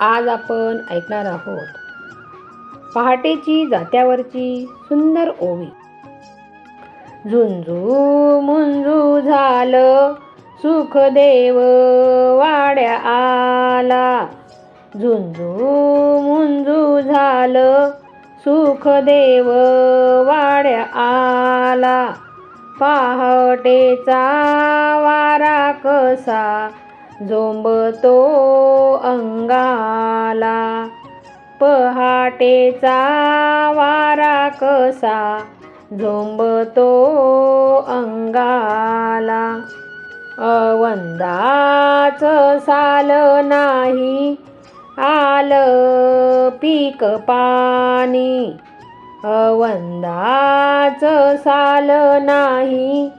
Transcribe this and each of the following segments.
आज आपण ऐकणार आहोत पहाटेची जात्यावरची सुंदर ओवी. झुंजू मुंजू झालं सुखदेव वाड्या आला. झुंजू मुंजू झालं सुखदेव वाड्या आला. पहाटेचा वारा कसा झोंबतो अंगाला पहाटेचा वारा कसा झोंबतो अंगाला? अवंदाच साल नाही आलं पीक पाणी. अवंदाच साल नाही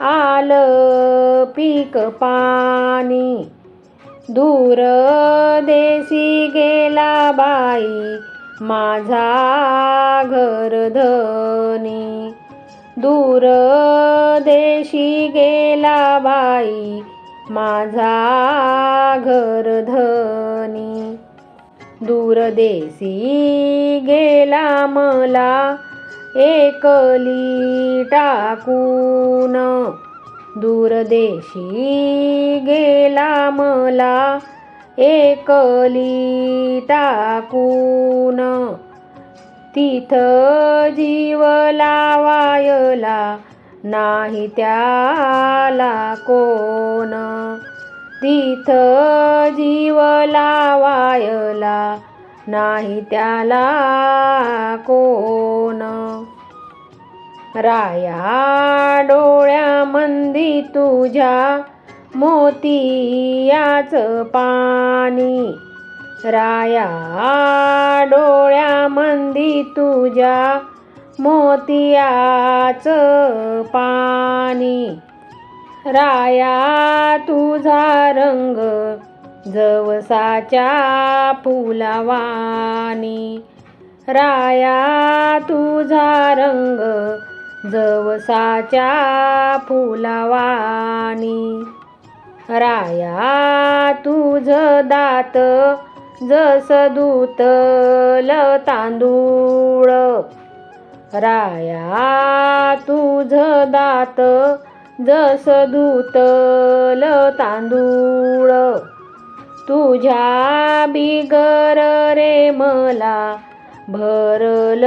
आलं पीक पाणी. दूर देशी गे बाई माझा घरधनी दूर देशी गेला बाई माझा घरधनी दूरदेशी गेला मला एकली टाकून. दूरदेशी गेला मला एकली टाकून तिथ जीव लावायला नाही त्याला कोण. तिथ जीव लावायला नाही त्याला कोण. राया डोळ्यामंदी तुझ्या मोतियाच पाणी. राया डोळ्यामंदी तुझ्या मोतियाच पाणी. राया तुझा रंग जवसाच्या फुलावानी राया तुझा रंग जवसाच्या फुलावानी राया तुझ दात जस दूतल तांदूळ. राया तुझ दात जस धुतल तांदूळ. तुझ्या बिगर रे मला भरल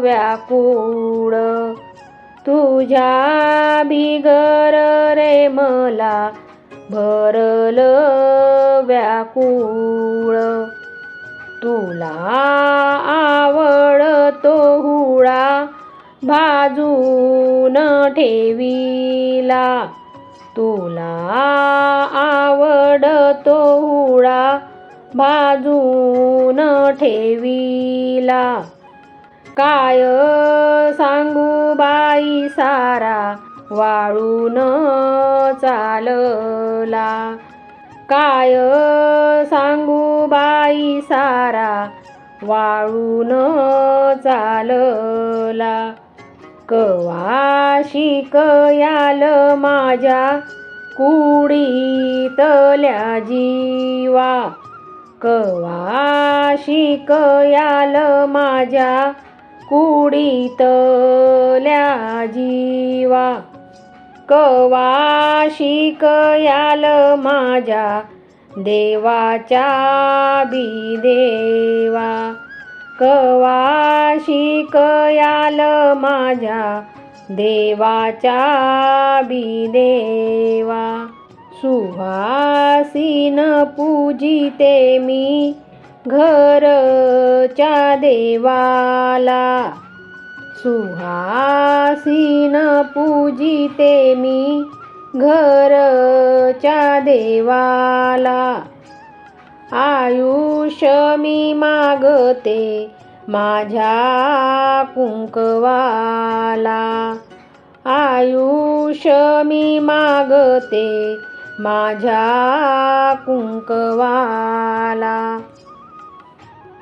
व्याकुळ. तुझ्या बिगर रे मला भरल व्याकुळ. तुला आवडतो हुळा भाजून ठेवीला. तुला आवडतो हुळा भाजून ठेवीला. काय सांगू बाई सारा? वाळून चालला. काय सांगू बाई सारा? वाळून चालला. कवा शिकयाल माझ्या कुडीतल्या जीवा कवा शिकयाल माझ्या कुडीतल्या जीवा कवा शिकयाल माझ्या देवाच्या बी देवा कवा शिकयाल माझ्या देवाच्या बी देवा सुहासीन पूजिते मी घरच्या देवाला. सुहासीन पूजिते मी घरच्या देवाला. आयुष्य मी मागते माझ्या कुंकवाला. आयुष्य मी मागते माझ्या कुंकवाला.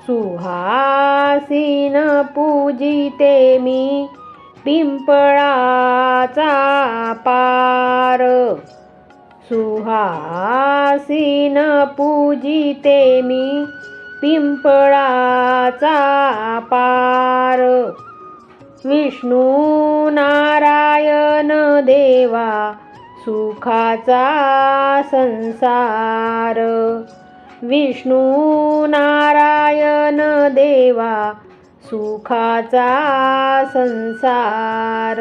सुहा सुहासीन पूजिते मी पिंपळाचा पार. सुहासीन पूजिते मी पिंपळाचा पार. विष्णू नारायण देवा सुखाचा संसार. विष्णू नारायण देवा सुखाचा संसार.